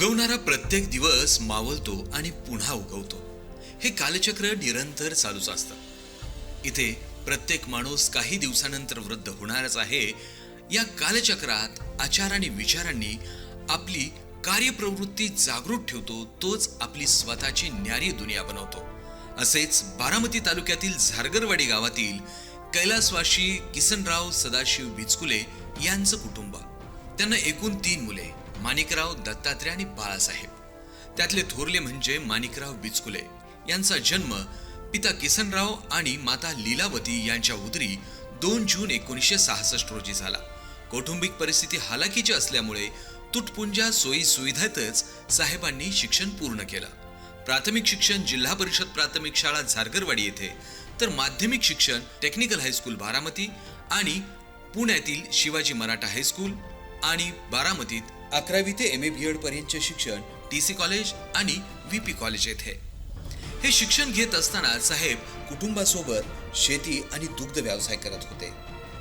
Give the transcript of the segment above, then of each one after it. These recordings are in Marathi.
उगवणारा प्रत्येक दिवस मावळतो आणि पुन्हा उगवतो. हे कालचक्र निरंतर चालूच असतं. इथे प्रत्येक माणूस काही दिवसानंतर वृद्ध होणारच आहे. या कालचक्रात आचार आणि विचारांनी आपली कार्यप्रवृत्ती जागृत ठेवतो तोच आपली स्वतःची न्यारी दुनिया बनवतो. असेच बारामती तालुक्यातील झारगरवाडी गावातील कैलासवाशी किसनराव सदाशिव भिचकुले यांचं कुटुंब. त्यांना एकूण तीन मुले. माणिकराव दत्तात्रय आणि बाळासाहेब. त्यातले थोरले म्हणजे माणिकराव बिचकुले. यांचा जन्म पिता किसनराव आणि माता लीलावती यांच्या उदरी दोन जून एकोणीसशे सहासष्ट रोजी झाला. कौटुंबिक परिस्थिती हालाकीची असल्यामुळे तुटपुंजा सोयी सुविधातच साहेबांनी शिक्षण पूर्ण केलं. प्राथमिक शिक्षण जिल्हा परिषद प्राथमिक शाळा झारगरवाडी येथे तर माध्यमिक शिक्षण टेक्निकल हायस्कूल बारामती आणि पुण्यातील शिवाजी मराठा हायस्कूल आणि बारामतीत अकरावी ते एम ए बी एड पर्यंतचे शिक्षण टी सी कॉलेज आणि व्ही पी कॉलेज येथे. हे शिक्षण घेत असताना साहेब कुटुंबासोबत शेती आणि दुग्ध व्यवसाय करत होते.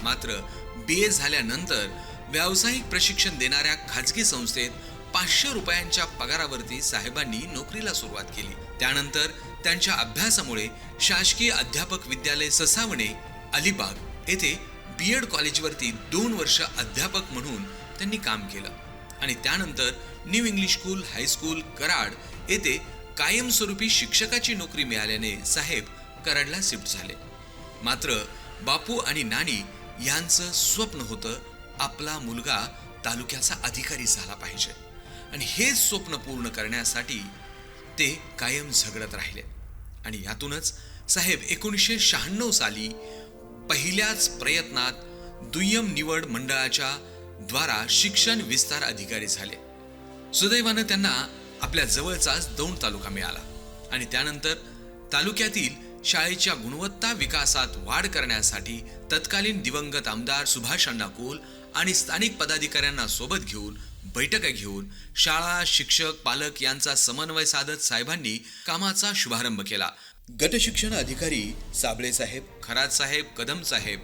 मात्र बी ए झाल्यानंतर व्यावसायिक प्रशिक्षण देणाऱ्या खाजगी संस्थेत पाचशे रुपयांच्या पगारावरती साहेबांनी नोकरीला सुरुवात केली. त्यानंतर त्यांच्या अभ्यासामुळे शासकीय अध्यापक विद्यालय ससावणे अलिबाग येथे बी एड कॉलेजवरती दोन वर्ष अध्यापक म्हणून त्यांनी काम केलं. आणि त्यानंतर new English school high school Karad येथे कायमस्वरूपी शिक्षकाची नोकरी मिळाल्याने साहेब कराडला शिफ्ट झाले. मात्र बापू आणि नानी यांचं स्वप्न होतं आपला मुलगा तालुक्याचा अधिकारी झाला पाहिजे. आणि हे स्वप्न पूर्ण करण्यासाठी ते कायम झगडत राहिले. आणि यातूनच साहेब एकोणीसशे शहाण्णव साली पहिल्याच प्रयत्नात दुय्यम निवड मंडळाच्या द्वारा शिक्षण विस्तार अधिकारी झाले. सुदैवानं त्यांना आपल्या जवळचाच दौंड तालुका मिळाला आणि त्यानंतर तालुक्यातील शाळेच्या गुणवत्ता विकासात वाढ करण्यासाठी तत्कालीन दिवंगत आमदार सुभाष अण्णा कोल आणि स्थानिक पदाधिकाऱ्यांना सोबत घेऊन बैठका घेऊन शाळा शिक्षक पालक यांचा समन्वय साधत साहेबांनी कामाचा शुभारंभ केला. गट शिक्षण अधिकारी साबळे साहेब खरात साहेब कदम साहेब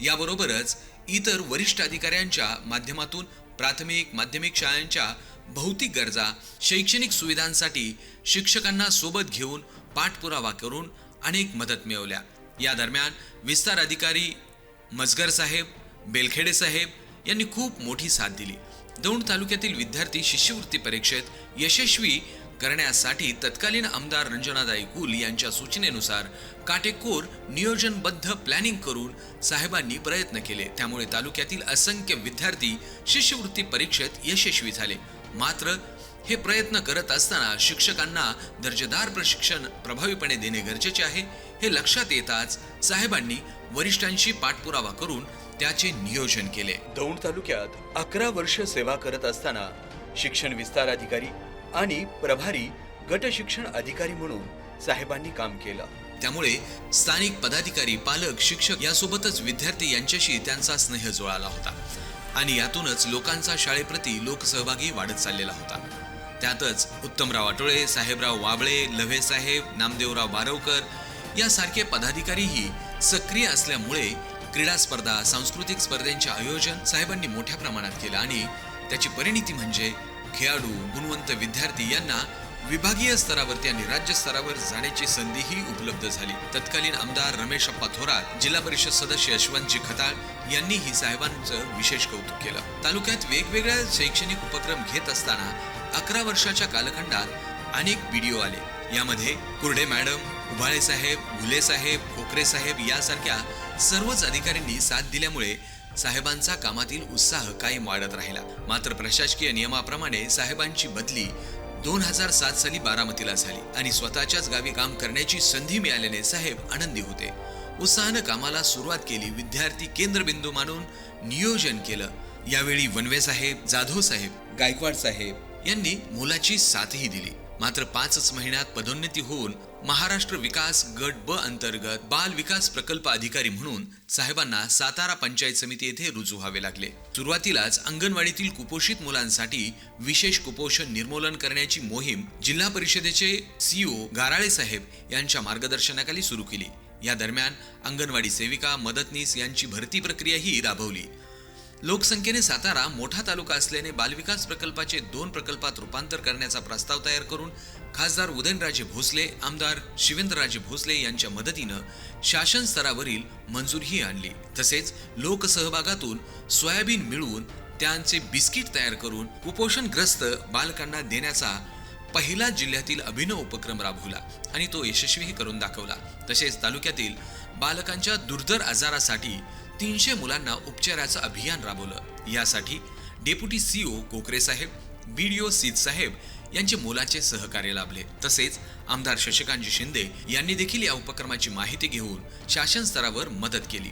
याबरोबरच इतर वरिष्ठ अधिकाऱ्यांच्या माध्यमातून प्राथमिक माध्यमिक शाळांच्या भौतिक गरजा शैक्षणिक सुविधांसाठी शिक्षकांना सोबत घेऊन पाठपुरावा करून अनेक मदत मिळवल्या. या दरम्यान विस्तार अधिकारी मजगर साहेब बेलखेडे साहेब यांनी खूप मोठी साथ दिली. दौंड तालुक्यातील विद्यार्थी शिष्यवृत्ती परीक्षेत यशस्वी करण्यासाठी तत्कालीन आमदार रंजनादाई कुल यांच्या सूचनेनुसार काटेकोर नियोजनबद्ध प्लॅनिंग करून साहेबांनी प्रयत्न केले. त्यामुळे तालुक्यातील असंख्य विद्यार्थी शिष्यवृत्ती परीक्षेत यशस्वी झाले. मात्र हे प्रयत्न करत असताना शिक्षकांना दर्जेदार प्रशिक्षण प्रभावीपणे देणे गरजेचे आहे. हे लक्षात येताच साहेबांनी वरिष्ठांशी पाठपुरावा करून त्याचे नियोजन केले. दौंड तालुक्यात अकरा वर्ष सेवा करत असताना शिक्षण विस्तार अधिकारी आणि प्रभारी गट शिक्षण अधिकारी म्हणून साहेबांनी काम केलं. त्यामुळे स्थानिक पदाधिकारी पालक शिक्षक यासोबतच विद्यार्थी यांच्याशी त्यांचा स्नेह जुळाला होता. आणि यातूनच लोकांचा शाळेप्रती लोकसहभागी वाढत चाललेला होता. त्यातच उत्तमराव आटोळे साहेबराव वाबळे लव्हे साहेब नामदेवराव बारवकर यासारखे पदाधिकारीही सक्रिय असल्यामुळे क्रीडा स्पर्धा सांस्कृतिक स्पर्धेंचे आयोजन साहेबांनी मोठ्या प्रमाणात केलं. आणि त्याची परिणिती म्हणजे खेळाडू गुणवंत विद्यार्थी यांना विभागीय स्तरावरती आणि राज्य स्तरावर जाण्याची संधीही उपलब्ध झाली. तत्कालीन आमदार रमेश अप्पा थोरात जिल्हा परिषद सदस्य यशवंतजी खताळ यांनीही साहेबांचं विशेष कौतुक केलं. तालुक्यात वेगवेगळ्या शैक्षणिक उपक्रम घेत असताना अकरा वर्षाच्या कालखंडात अनेक व्हिडिओ आले. यामध्ये कुर्डे मॅडम उभाळे साहेब घुले साहेब खोकरे साहेब यासारख्या सर्वच अधिकाऱ्यांनी साथ दिल्यामुळे साहेबांचा कामातील उत्साह कायम वाढत राहिला. मात्र प्रशासकीय नियमाप्रमाणे साहेबांची बदली दोन हजार सात साली बारामतीला झाली आणि स्वतःच्याच गावी काम करण्याची संधी मिळाल्याने साहेब आनंदी होते. उत्साहानं कामाला सुरुवात केली विद्यार्थी केंद्रबिंदू मानून नियोजन केलं. यावेळी वनवे साहेब जाधव साहेब गायकवाड साहेब यांनी मुलाची साथही दिली. मात्र पाचच महिन्यात पदोन्नती होऊन महाराष्ट्र विकास गट ब अंतर्गत बाल विकास प्रकल्प अधिकारी म्हणून साहेबांना सातारा पंचायत समिती येथे रुजू व्हावे लागले. सुरुवातीलाच अंगणवाडीतील कुपोषित मुलांसाठी विशेष कुपोषण निर्मूलन करण्याची मोहीम जिल्हा परिषदेचे सीओ गाराळे साहेब यांच्या मार्गदर्शनाखाली सुरू केली. या दरम्यान अंगणवाडी सेविका मदतनीस यांची भरती प्रक्रियाही राबवली. लोकसंख्येने सातारा मोठा तालुका असल्याने बालविकास प्रकल्पाचे दोन प्रकल्पात रूपांतर करण्याचा प्रस्ताव तयार करून खासदार उदयनराजे भोसले आमदार शिवेंद्रराजे भोसले यांच्या मदतीनं शासन स्तरावरील मंजुरीही आणली. तसेच लोकसहभागातून सोयाबीन मिळवून त्यांचे बिस्किट तयार करून कुपोषणग्रस्त बालकांना देण्याचा पहिला जिल्ह्यातील अभिनव उपक्रम राबवला आणि तो यशस्वीही करून दाखवला. तसेच तालुक्यातील बालकांच्या दुर्धर आजारासाठी तीनशे मुलांना उपचाराचं अभियान राबवलं. यासाठी डेप्युटी सीओ कोकरे साहेब बीडीओ सीत साहेब यांचे मोलाचे सहकार्य लाभले. तसेच आमदार शशिकांतजी शिंदे यांनी देखील या उपक्रमाची माहिती घेऊन शासन स्तरावर मदत केली.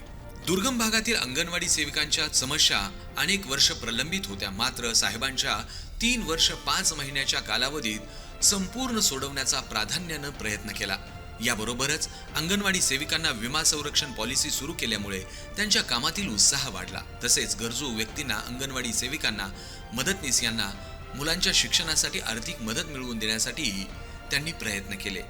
दुर्गम भागातील अंगणवाडी सेविकांच्या समस्या अनेक वर्ष प्रलंबित होत्या. मात्र साहेबांच्या तीन वर्ष पाच महिन्याच्या कालावधीत संपूर्ण सोडवण्याचा प्राधान्यानं प्रयत्न केला. याबरोबरच अंगणवाडी सेविकांना विमा संरक्षण पॉलिसी सुरू केल्यामुळे त्यांच्या कामातील उत्साह वाढला. तसेच गरजू व्यक्तींना अंगणवाडी सेविकांना मदतनीस यांना मुलांच्या शिक्षणासाठी आर्थिक मदत मिळवून देण्यासाठीही त्यांनी प्रयत्न केले.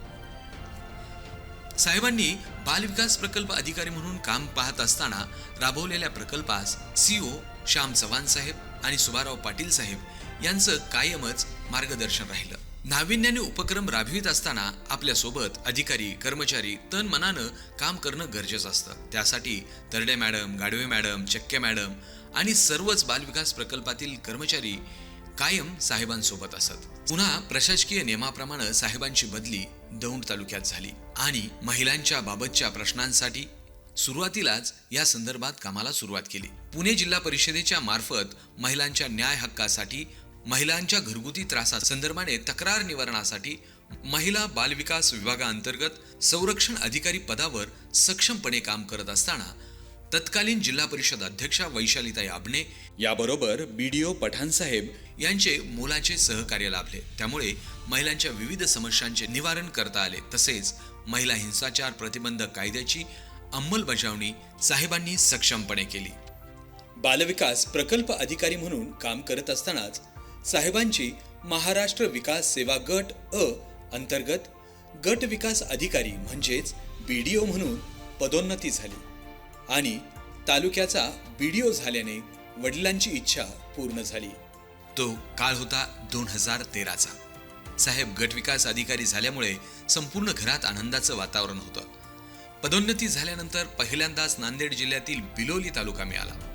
साहेबांनी बालविकास प्रकल्प अधिकारी म्हणून काम पाहत असताना राबवलेल्या प्रकल्पास सीओ श्याम चव्हाण साहेब आणि सुभाराव पाटील साहेब यांचं कायमच मार्गदर्शन राहिलं. नाविन्याने उपक्रम राबवित असताना आपल्यासोबत अधिकारी कर्मचारी तन मनानं काम करणं गरजेचं असतं. त्यासाठी Tarde madam Gadve madam Chakke madam आणि सर्वच बालविकास प्रकल्पातील कर्मचारी कायम साहेबांसोबत असत. पुन्हा प्रशासकीय नियमाप्रमाणे साहेबांची बदली दौंड तालुक्यात झाली आणि महिलांच्या बाबतच्या प्रश्नांसाठी सुरुवातीलाच या संदर्भात कामाला सुरुवात केली. पुणे जिल्हा परिषदेच्या मार्फत महिलांच्या न्याय हक्कासाठी महिलांच्या घरगुती त्रासा संदर्भाने तक्रार निवारणासाठी महिला बालविकास विभागाअंतर्गत संरक्षण अधिकारी पदावर सक्षमपणे काम करत असताना तत्कालीन जिल्हा परिषद अध्यक्षा वैशालीताई आबणे याबरोबर बीडीओ ओ साहेब यांचे मोलाचे सहकार्य लाभले. त्यामुळे महिलांच्या विविध समस्यांचे निवारण करता आले. तसेच महिला हिंसाचार प्रतिबंधक कायद्याची अंमलबजावणी साहेबांनी सक्षमपणे केली. बालविकास प्रकल्प अधिकारी म्हणून काम करत असतानाच साहेबांची महाराष्ट्र विकास सेवा गट अ अंतर्गत गट विकास अधिकारी म्हणजेच बीडीओ म्हणून पदोन्नती झाली. आणि तालुक्याचा बीडीओ झाल्याने वडिलांची इच्छा पूर्ण झाली. तो काळ होता दोन हजार तेराचा. साहेब गटविकास अधिकारी झाल्यामुळे संपूर्ण घरात आनंदाचं वातावरण होतं. पदोन्नती झाल्यानंतर पहिल्यांदाच नांदेड जिल्ह्यातील बिलोली तालुका मिळाला.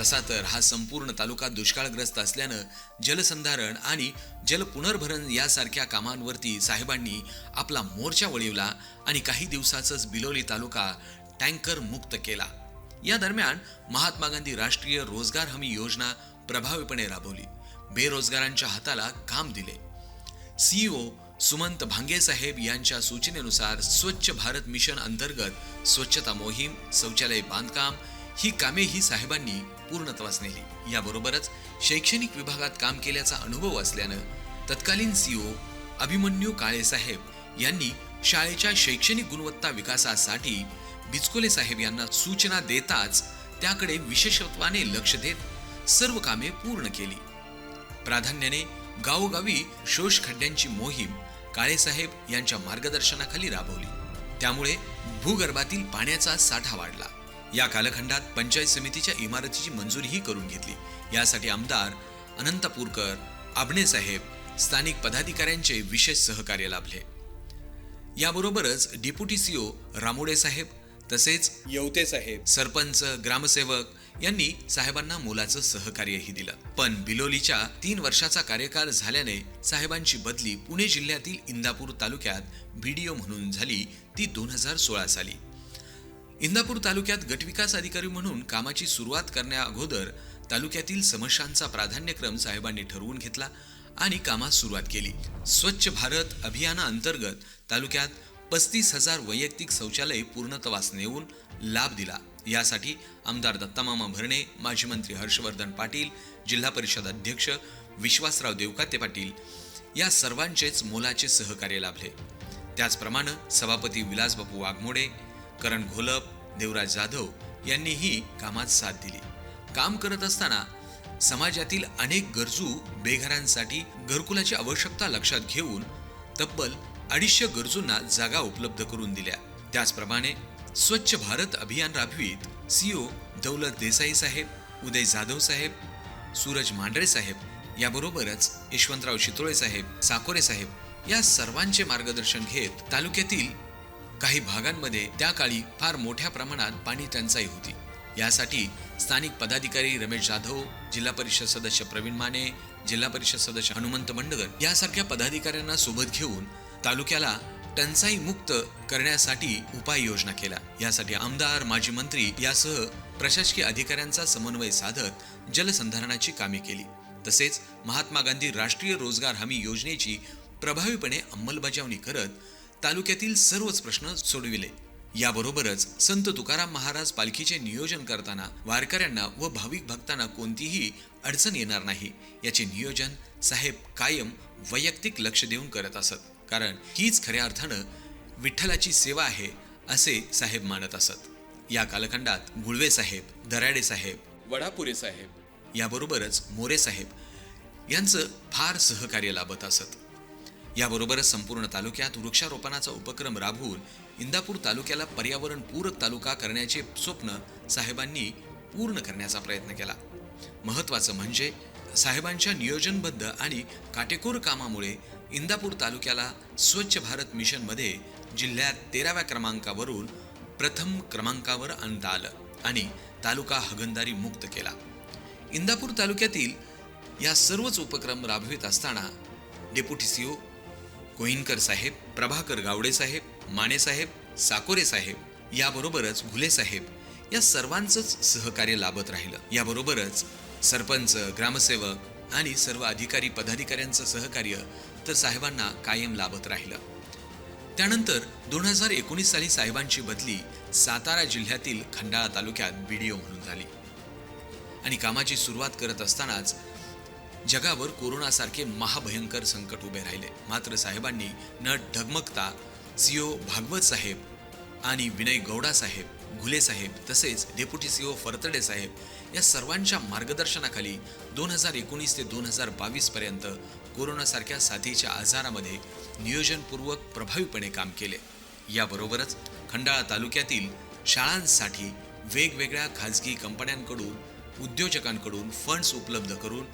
तसा तर हा संपूर्ण तालुका दुष्काळग्रस्त असल्यानं जलसंधारण आणि जल पुनर्भरण यासारख्या कामांवरती साहेबांनी आपला मोर्चा वळवला आणि काही दिवसातच बिलोली तालुका टँकर मुक्त केला. या दरम्यान महात्मा गांधी राष्ट्रीय रोजगार हमी योजना प्रभावीपणे राबवली. बेरोजगारांच्या हाताला काम दिले. सीईओ सुमंत भांगे साहेब यांच्या सूचनेनुसार स्वच्छ भारत मिशन अंतर्गत स्वच्छता मोहीम शौचालय बांधकाम ही कामे ही साहेबांनी पूर्णत्वास नेली. याबरोबरच शैक्षणिक विभागात काम केल्याचा अनुभव असल्यानं तत्कालीन सीओ अभिमन्यू काळे साहेब यांनी शाळेच्या शैक्षणिक गुणवत्ता विकासासाठी बिचकोले साहेब यांना सूचना देताच त्याकडे विशेषत्वाने लक्ष देत सर्व कामे पूर्ण केली. प्राधान्याने गावोगावी शोष खड्ड्यांची मोहीम काळेसाहेब यांच्या मार्गदर्शनाखाली राबवली. त्यामुळे भूगर्भातील पाण्याचा साठा वाढला. या कालखंडात पंचायत समितीच्या इमारतीची मंजुरीही करून घेतली. यासाठी आमदार अनंतपूरकर आबणे साहेब स्थानिक पदाधिकाऱ्यांचे विशेष सहकार्य लाभले. याबरोबरच डेप्युटी सीओ रामोडे साहेब तसेच यवते साहेब. सरपंच ग्रामसेवक यांनी साहेबांना मोलाचं सहकार्यही दिलं. पण बिलोलीच्या तीन वर्षाचा कार्यकाळ झाल्याने साहेबांची बदली पुणे जिल्ह्यातील इंदापूर तालुक्यात बीडीओ म्हणून झाली. ती दोन हजार सोळा साली. इंदापूर तालुक्यात गटविकास अधिकारी म्हणून कामाची सुरुवात करण्या अगोदर तालुक्यातील समस्यांचा प्राधान्यक्रम साहेबांनी ठरवून घेतला आणि कामास सुरुवात केली. स्वच्छ भारत अभियानाअंतर्गत तालुक्यात पस्तीस हजार वैयक्तिक शौचालय पूर्णत्वास नेऊन लाभ दिला. यासाठी आमदार दत्तामामा भरणे माजी मंत्री हर्षवर्धन पाटील जिल्हा परिषद अध्यक्ष विश्वासराव देवकाते पाटील या सर्वांचेच मोलाचे सहकार्य लाभले. त्याचप्रमाणे सभापती विलासबापू वाघमोडे करण घोलप देवराज जाधव यांनीही कामात साथ दिली. काम करत असताना समाजातील अनेक गरजू बेघरांसाठी घरकुलाची आवश्यकता लक्षात घेऊन तब्बल अडीचशे गरजूंना जागा उपलब्ध करून दिल्या. त्याचप्रमाणे स्वच्छ भारत अभियान राबवीत सीओ दौलत देसाई साहेब उदय जाधव साहेब सूरज मांढरे साहेब याबरोबरच यशवंतराव शितोळे साहेब साकोरे साहेब या सर्वांचे मार्गदर्शन घेत तालुक्यातील काही भागांमध्ये त्या काळी फार मोठ्या प्रमाणात पाणी टंचाई होती. यासाठी स्थानिक पदाधिकारी रमेश जाधव जिल्हा परिषद सदस्य प्रवीण माने जिल्हा परिषद सदस्य हनुमंत मंडगर यासारख्या पदाधिकाऱ्यांना सोबत घेऊन तालुक्याला टंचाई मुक्त करण्यासाठी उपाययोजना केल्या. यासाठी आमदार माजी मंत्री यासह प्रशासकीय अधिकाऱ्यांचा समन्वय साधत जलसंधारणाची कामे केली. तसेच महात्मा गांधी राष्ट्रीय रोजगार हमी योजनेची प्रभावीपणे अंमलबजावणी करत तालुक्यातील सर्वच प्रश्न सोडविले. याबरोबरच संत तुकाराम महाराज पालखीचे नियोजन करताना वारकऱ्यांना व भाविक भक्तांना कोणतीही अडचण येणार नाही. याचे नियोजन साहेब कायम वैयक्तिक लक्ष देऊन करत असत. कारण हीच खऱ्या अर्थानं विठ्ठलाची सेवा आहे असे साहेब मानत असत. या कालखंडात गुळवे साहेब दराडे साहेब वडापुरे साहेब याबरोबरच मोरे साहेब यांचं फार सहकार्य लाभत असत. याबरोबरच संपूर्ण तालुक्यात वृक्षारोपणाचा उपक्रम राबवून इंदापूर तालुक्याला पर्यावरणपूरक तालुका करण्याचे स्वप्न साहेबांनी पूर्ण करण्याचा प्रयत्न केला. महत्त्वाचं म्हणजे साहेबांच्या नियोजनबद्ध आणि काटेकोर कामामुळे इंदापूर तालुक्याला स्वच्छ भारत मिशनमध्ये जिल्ह्यात तेराव्या क्रमांकावरून प्रथम क्रमांकावर आणता आलं आणि तालुका हगंदारी मुक्त केला. इंदापूर तालुक्यातील या सर्वच उपक्रम राबवित असताना डेप्युटी सीओ कोईनकर साहेब प्रभाकर गावडे साहेब माने साहेब साकोरे साहेब याबरोबरच घुले साहेब या सर्वांचंच सहकार्य लाभत राहिलं. याबरोबरच सरपंच ग्रामसेवक आणि सर्व अधिकारी पदाधिकाऱ्यांचं सहकार्य तर साहेबांना कायम लाभत राहिलं. त्यानंतर दोन हजार एकोणीस साली साहेबांची बदली सातारा जिल्ह्यातील खंडाळा तालुक्यात बीडीओ म्हणून झाली. आणि कामाची सुरुवात करत असतानाच जगावर कोरोनासारखे महाभयंकर संकट उभे राहिले. मात्र साहेबांनी न ढगमगता सीओ भागवत साहेब आणि विनय गौडा साहेब घुले साहेब तसेच डेप्युटी सीओ फरतडे साहेब या सर्वांच्या मार्गदर्शनाखाली दोन हजार एकोणीस ते दोन हजार बावीसपर्यंत कोरोनासारख्या साथीच्या आजारामध्ये नियोजनपूर्वक प्रभावीपणे काम केले. याबरोबरच खंडाळा तालुक्यातील शाळांसाठी वेगवेगळ्या खाजगी कंपन्यांकडून उद्योजकांकडून फंड्स उपलब्ध करून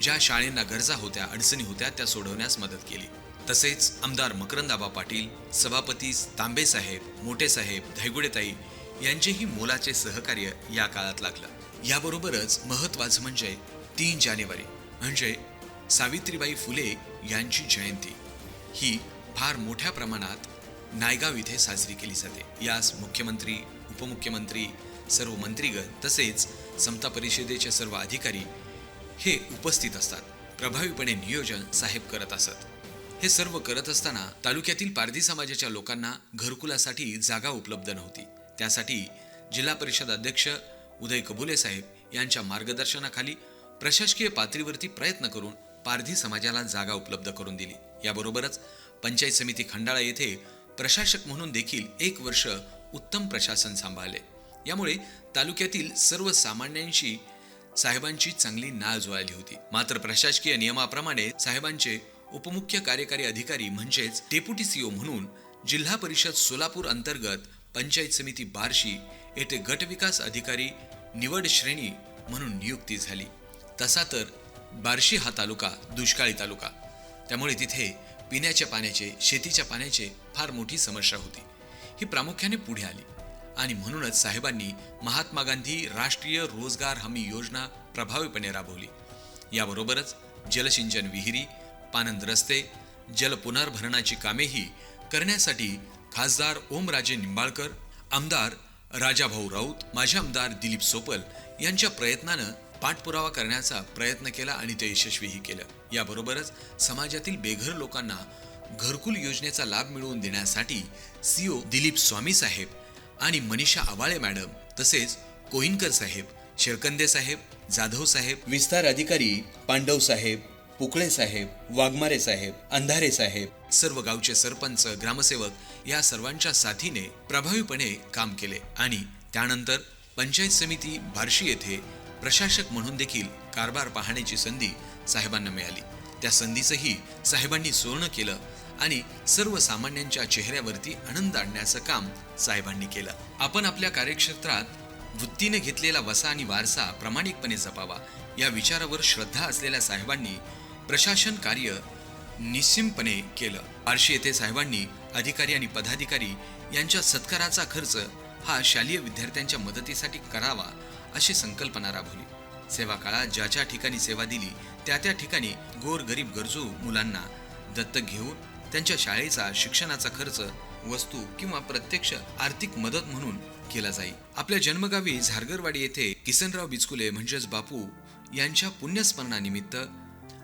ज्या शाळेंना गरजा होत्या अडचणी होत्या त्या सोडवण्यास मदत केली. तसेच आमदार मकरंदाबा पाटील सभापती तांबे साहेब मोठे साहेब धैगुडेताई यांचेही मोलाचे सहकार्य या काळात लागलं. याबरोबरच महत्वाचं म्हणजे तीन जानेवारी म्हणजे सावित्रीबाई फुले यांची जयंती. ही फार मोठ्या प्रमाणात नायगाव इथे साजरी केली जाते. यास मुख्यमंत्री उपमुख्यमंत्री सर्व मंत्रीगण तसेच समता परिषदेचे सर्व अधिकारी हे उपस्थित असतात. प्रभावीपणे नियोजन साहेब करत असत. हे सर्व करत असताना तालुक्यातील पारधी समाजाच्या लोकांना घरकुलासाठी जागा उपलब्ध नव्हती. त्यासाठी जिल्हा परिषद अध्यक्ष उदय कबुले साहेब यांच्या मार्गदर्शनाखाली प्रशासकीय पातळीवरती प्रयत्न करून पारधी समाजाला जागा उपलब्ध करून दिली. याबरोबरच पंचायत समिती खंडाळा येथे प्रशासक म्हणून देखील एक वर्ष उत्तम प्रशासन सांभाळले. यामुळे तालुक्यातील सर्वसामान्यांशी साहेबांची चांगली नाळ जुळाली होती. मात्र प्रशासकीय नियमाप्रमाणे साहेबांचे उपमुख्य कार्यकारी अधिकारी म्हणजेच डेप्युटी सीओ म्हणून जिल्हा परिषद सोलापूर अंतर्गत पंचायत समिती बार्शी येथे गटविकास अधिकारी निवड श्रेणी म्हणून नियुक्ती झाली. तसा तर बार्शी हा तालुका दुष्काळी तालुका. त्यामुळे तिथे पिण्याच्या पाण्याचे शेतीच्या पाण्याचे फार मोठी समस्या होती. ही प्रामुख्याने पुढे आली. आणि म्हणूनच साहेबांनी महात्मा गांधी राष्ट्रीय रोजगार हमी योजना प्रभावीपणे राबवली. याबरोबरच जलसिंचन विहिरी पानंद रस्ते जल पुनर्भरणाची कामेही करण्यासाठी खासदार ओमराजे निंबाळकर आमदार राजाभाऊ राऊत माजी आमदार दिलीप सोपल यांच्या प्रयत्नानं पाठपुरावा करण्याचा प्रयत्न केला आणि ते यशस्वीही केलं. याबरोबरच समाजातील बेघर लोकांना घरकुल योजनेचा लाभ मिळवून देण्यासाठी सीओ दिलीप स्वामी साहेब आणि मनीषा आवाळे मॅडम तसेच कोहिनकर साहेब शेळकंदे साहेब जाधव साहेब विस्तार अधिकारी पांडव साहेब पुकळे साहेब वाघमारे साहेब अंधारे साहेब सर्व गावचे सरपंच ग्रामसेवक या सर्वांच्या साथीने प्रभावीपणे काम केले आणि त्यानंतर पंचायत समिती बार्शी येथे प्रशासक म्हणून देखील कारभार पाहण्याची संधी साहेबांना मिळाली. त्या संधीचंही साहेबांनी सुवर्ण केलं आणि सर्वसामान्यांच्या चेहऱ्यावरती आनंद आणण्याचं काम साहेबांनी केलं. आपण आपल्या कार्यक्षेत्रात वृत्तीने घेतलेला वसा आणि वारसा प्रामाणिकपणे जपावा या विचारावर श्रद्धा असलेल्या साहेबांनी प्रशासन कार्य निस्सिमपणे केलं. बार्शी येथे साहेबांनी अधिकारी आणि पदाधिकारी यांच्या सत्काराचा खर्च हा शालेय विद्यार्थ्यांच्या मदतीसाठी करावा अशी संकल्पना राबवली. सेवा काळात ज्या ज्या ठिकाणी सेवा दिली त्या त्या ठिकाणी गोर गरीब गरजू मुलांना दत्तक घेऊन त्यांच्या शाळेचा शिक्षणाचा खर्च वस्तू किंवा प्रत्यक्ष आर्थिक मदत म्हणून केला जाई. आपल्या जन्मगावी झारगरवाडी येथे किसनराव बिचकुले म्हणजेच बापू यांच्या पुण्यस्मरणानिमित्त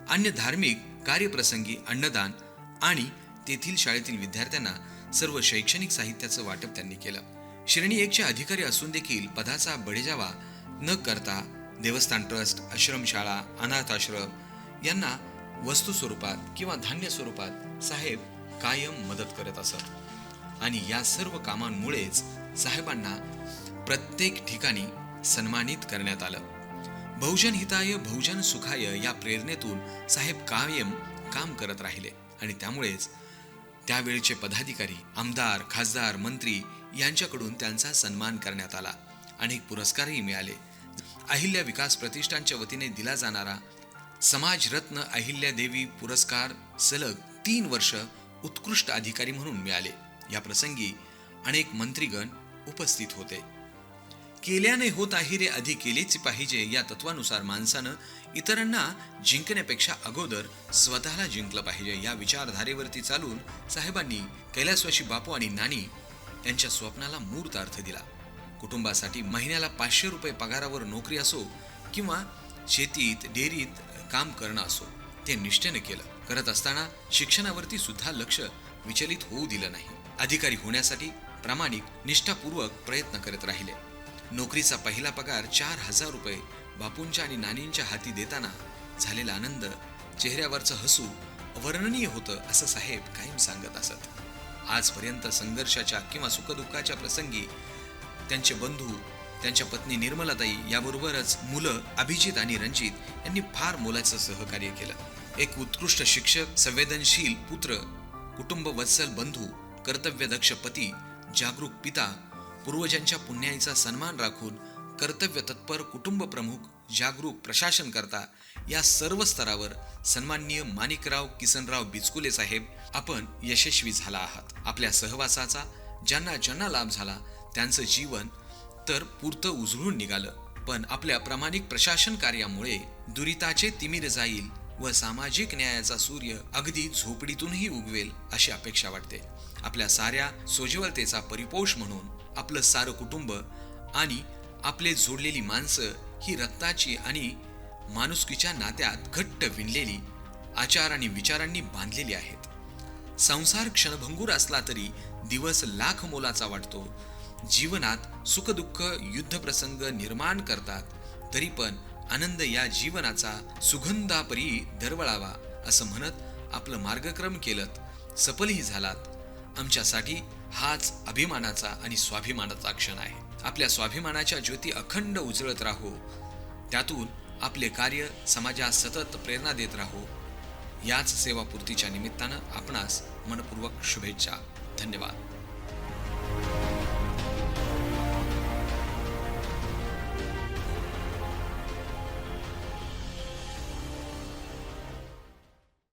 अन्य धार्मिक कार्यप्रसंगी अन्नदान आणि तेथील शाळेतील विद्यार्थ्यांना सर्व शैक्षणिक साहित्याचं वाटप त्यांनी केलं. श्रेणी एकचे अधिकारी असून देखील पदाचा बडेजावा न करता देवस्थान ट्रस्ट आश्रमशाळा अनाथ आश्रम यांना वस्तू स्वरूपात किंवा धान्य स्वरूपात साहेब कायम मदत करत असत. आणि या सर्व कामांमुळेच साहेबांना प्रत्येक ठिकाणी सन्मानित करण्यात आलं. बहुजन हिताय बहुजन सुखाय या प्रेरणेतून साहेब कायम काम करत राहिले. आणि त्यामुळेच त्यावेळचे पदाधिकारी आमदार खासदार मंत्री यांच्याकडून त्यांचा सन्मान करण्यात आला. अनेक पुरस्कारही मिळाले. अहिल्या विकास प्रतिष्ठानच्या वतीने दिला जाणारा समाजरत्न अहिल्यादेवी पुरस्कार सलग तीन वर्ष उत्कृष्ट अधिकारी म्हणून मिळाले. या प्रसंगी अनेक मंत्रीगण उपस्थित होते. केल्याने होत आहे रे आधी केलेच पाहिजे या तत्वानुसार माणसानं इतरांना जिंकण्यापेक्षा अगोदर स्वतःला जिंकलं पाहिजे या विचारधारेवरती चालून साहेबांनी कैलासवाशी बापू आणि नानी यांच्या स्वप्नाला मूर्त अर्थ दिला. कुटुंबासाठी महिन्याला पाचशे रुपये पगारावर नोकरी असो किंवा शेतीत डेअरीत काम करणं असो ते निष्ठेने केलं. करत असताना शिक्षणावरती सुद्धा लक्ष विचलित होऊ दिलं नाही. अधिकारी होण्यासाठी प्रामाणिक निष्ठापूर्वक प्रयत्न करत राहिले. नोकरीचा पहिला पगार चार हजार रुपये बापूंच्या आणि नानींच्या हाती देताना झालेला आनंद चेहऱ्यावरचं हसू अवर्णनीय होतं असं साहेब कायम सांगत असत. आजपर्यंत संघर्षाच्या किंवा सुखदुःखाच्या प्रसंगी त्यांचे बंधू त्यांच्या पत्नी निर्मलाताई याबरोबरच मुलं अभिजित आणि रणजित यांनी फार मोलाचं सहकार्य केलं. एक उत्कृष्ट शिक्षक संवेदनशील पुत्र कुटुंब वत्सल बंधू कर्तव्यदक्ष पती जागरूक पिता पूर्वजांच्या पुण्याईचा सन्मान राखून कर्तव्य तत्पर कुटुंब प्रमुख जागरूक प्रशासन करता या सर्व स्तरावर सन्माननीय माणिकराव किसनराव बिचकुले साहेब आपण यशस्वी झाला आहात. आपल्या सहवासाचा ज्यांना ज्यांना लाभ झाला त्यांचं जीवन तर पुरतं उजळून निघालं. पण आपल्या प्रामाणिक प्रशासन कार्यामुळे दुरिताचे तिमिर जाईल व सामाजिक न्यायाचा सूर्य अगदी झोपडीतूनही उगवेल अशी अपेक्षा वाटते. आपल्या साऱ्या सोज्वलतेचा परिपोष म्हणून आपलं सारं कुटुंब आणि आपले जोडलेली माणसं ही रक्ताची आणि माणुसकीच्या नात्यात घट्ट विणलेली आचार आणि विचारांनी बांधलेली आहेत. संसार क्षणभंगूर असला तरी दिवस लाख मोलाचा वाटतो. जीवनात सुखदुःख युद्धप्रसंग निर्माण करतात तरी पण आनंद या जीवनाचा सुगंधापरी दरवळावा असं म्हणत आपलं मार्गक्रम केलत. सफलही झालात. आमच्यासाठी हाच अभिमानाचा आणि स्वाभिमानाचा क्षण आहे. आपल्या स्वाभिमानाच्या ज्योती अखंड उजळत राहो. त्यातून आपले कार्य समाजात सतत प्रेरणा देत राहो. याच सेवापूर्तीच्या निमित्तानं आपणास मनपूर्वक शुभेच्छा. धन्यवाद.